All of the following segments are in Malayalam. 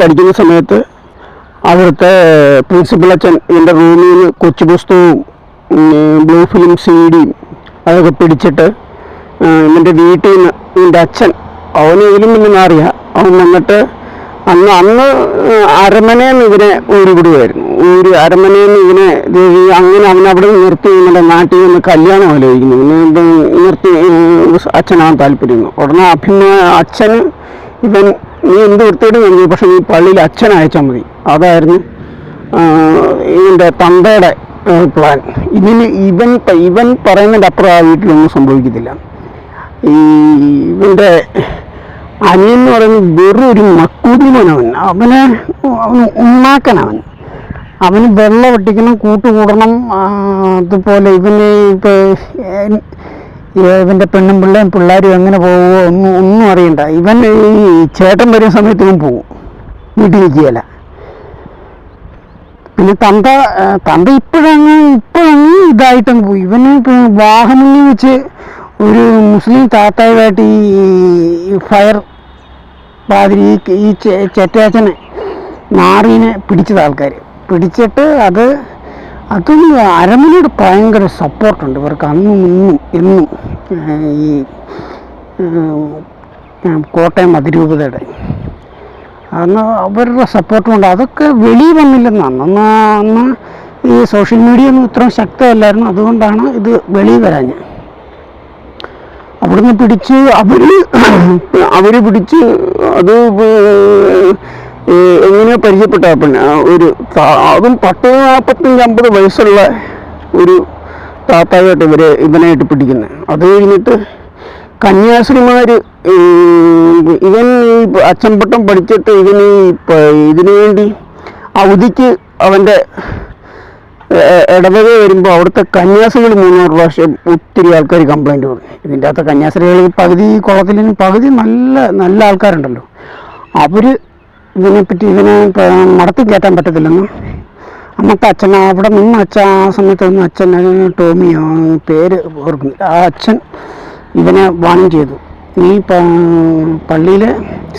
പഠിക്കുന്ന സമയത്ത് അവിടുത്തെ പ്രിൻസിപ്പൽ അച്ഛൻ എന്റെ റൂമിൽ നിന്ന് കൊച്ചു പുസ്തകവും ബ്ലൂ ഫിലിം സി ഡിയും അതൊക്കെ പിടിച്ചിട്ട് എന്റെ വീട്ടിൽ നിന്ന് എന്റെ അച്ഛൻ അവന് ഇതിലും പിന്നെ മാറിയ അവൻ വന്നിട്ട് അന്ന് അന്ന് അരമനയിൽ നിന്ന് ഇവനെ ഊരി വിടുമായിരുന്നു ഊരി അരമനയിൽ നിന്ന് ഇവനെ ദേവി അങ്ങനെ അവൻ അവിടെ നിന്ന് നിർത്തി നമ്മുടെ നാട്ടിൽ നിന്ന് കല്യാണം ആലോചിക്കുന്നു. നിർത്തി അച്ഛനാണ് താല്പര്യം ഉടനെ അഭിമാന അച്ഛന് ഇവൻ നീ എന്ത് വൃത്തിയിട്ട് നൽകി പക്ഷെ നീ പള്ളിയിൽ അച്ഛൻ അയച്ചാൽ മതി. അതായിരുന്നു ഇതിന്റെ തന്തയുടെ പ്ലാൻ ഇതിന് ഇവൻ ഇവൻ പറയുന്നതിന്റെ അപ്പുറം ആ വീട്ടിലൊന്നും സംഭവിക്കത്തില്ല. ഈ ഇവന്റെ അനിയൻ എന്ന് പറയുന്നത് വെറും ഒരു മക്കൂതിമോനവൻ. അവന് അവന് ഉണ്ണാക്കനവൻ അവന് വെള്ളം ഒട്ടിക്കണം കൂട്ടുകൂടണം അതുപോലെ ഇവന് ഇപ്പോൾ ഇവന്റെ പെണ്ണും പിള്ളേയും പിള്ളേരും എങ്ങനെ പോകുമോ ഒന്നും ഒന്നും അറിയണ്ട. ഇവൻ ഈ ചേട്ടൻ വരുന്ന സമയത്ത് ഇവൻ പോവും. വീട്ടിൽ നിൽക്കുകയില്ല പിന്നെ തന്ത തന്ത ഇപ്പോഴങ്ങ് ഇപ്പോഴങ്ങ് ഇതായിട്ടങ്ങ് പോയി. ഇവന് വാഹനം വാഹനങ്ങളിൽ വെച്ച് ഒരു മുസ്ലിം താത്തായുമായിട്ട് ഈ ഫയർ പാതിരി ഈ- ചെറ്റാച്ചനെ നാറീനെ പിടിച്ചത് ആൾക്കാർ പിടിച്ചിട്ട് അത് അതും അരമനയുടെ ഭയങ്കര സപ്പോർട്ടുണ്ട്. ഇവർക്ക് അന്നും ഇന്നും എന്നും ഈ കോട്ടയം അതിരൂപതയുടെ. അന്ന് അവരുടെ സപ്പോർട്ട് ഉണ്ട് അതൊക്കെ വെളിയിൽ വന്നില്ലെന്നാണ്. അന്ന് അന്ന് ഈ സോഷ്യൽ മീഡിയ ഒന്നും ഇത്രയും ശക്തമല്ലായിരുന്നു. അതുകൊണ്ടാണ് ഇത് വെളിയിൽ വരാഞ്ഞ് അവിടുന്ന് പിടിച്ച് അവർ അവർ പിടിച്ച് അത് എങ്ങനെയോ പരിചയപ്പെട്ട ആ പെണ്ണ് ഒരു അതും പത്ത് നാൽപ്പത്തഞ്ച് അമ്പത് വയസ്സുള്ള ഒരു താത്തായിട്ട് ഇവരെ ഇവനായിട്ട് പിടിക്കുന്നത്. അത് കഴിഞ്ഞിട്ട് കന്യാസ്ത്രീമാർ ഇവൻ ഈ അച്ചമ്പട്ടം പഠിച്ചിട്ട് ഇവന് ഇതിനു വേണ്ടി അവധിക്ക് അവന്റെ ഇടവക വരുമ്പോൾ അവിടുത്തെ കന്യാസികൾ മൂന്നാറ് പ്രാവശ്യം ഒത്തിരി ആൾക്കാർ കംപ്ലൈന്റ് പറഞ്ഞു ഇതിന്റെ അകത്ത് കന്യാസ്ത്രീകൾ പകുതി കുളത്തിലും പകുതി നല്ല നല്ല ആൾക്കാരുണ്ടല്ലോ. അവർ ഇതിനെപ്പറ്റി ഇതിനെ മടത്തി കയറ്റാൻ പറ്റത്തില്ലെന്നും? അമ്മയ്ക്ക് അച്ഛൻ അവിടെ നിന്ന് അച്ഛൻ ആ സമയത്തൊന്നും അച്ഛൻ ടോമിയോ പേര് ഓർക്കുന്നില്ല ആ അച്ഛൻ ഇവനെ വാണം ചെയ്തു. നീ പള്ളിയിൽ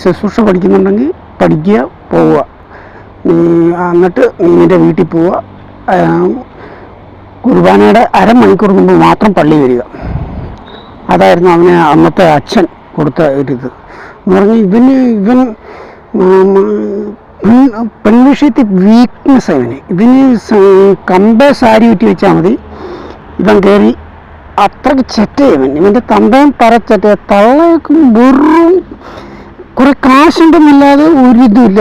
ശുശ്രൂഷ പഠിക്കുന്നുണ്ടെങ്കിൽ പഠിക്കുക പോവുക. നീ എന്നിട്ട് നിന്റെ വീട്ടിൽ പോവുക. കുർബാനയുടെ അരമണിക്കൂർ മുമ്പ് മാത്രം പള്ളി വരിക. അതായിരുന്നു അവന് അന്നത്തെ അച്ഛൻ കൊടുത്ത ഒരിത് എന്ന് പറഞ്ഞ് ഇവന് ഇവൻ പെൺവിഷയത്തിൽ വീക്ക്നെസ് അവന് ഇതിന് കമ്പേ സാരി ഊറ്റി വെച്ചാൽ മതി. ഇവൻ കയറി അത്രയ്ക്ക് ചെറ്റ ഇവൻ. ഇവന്റെ തന്തയും പറച്ചറ്റ തള്ളയൊക്കെ വെറും കുറെ കാശുണ്ടെന്നല്ലാതെ ഒരിതുമില്ല.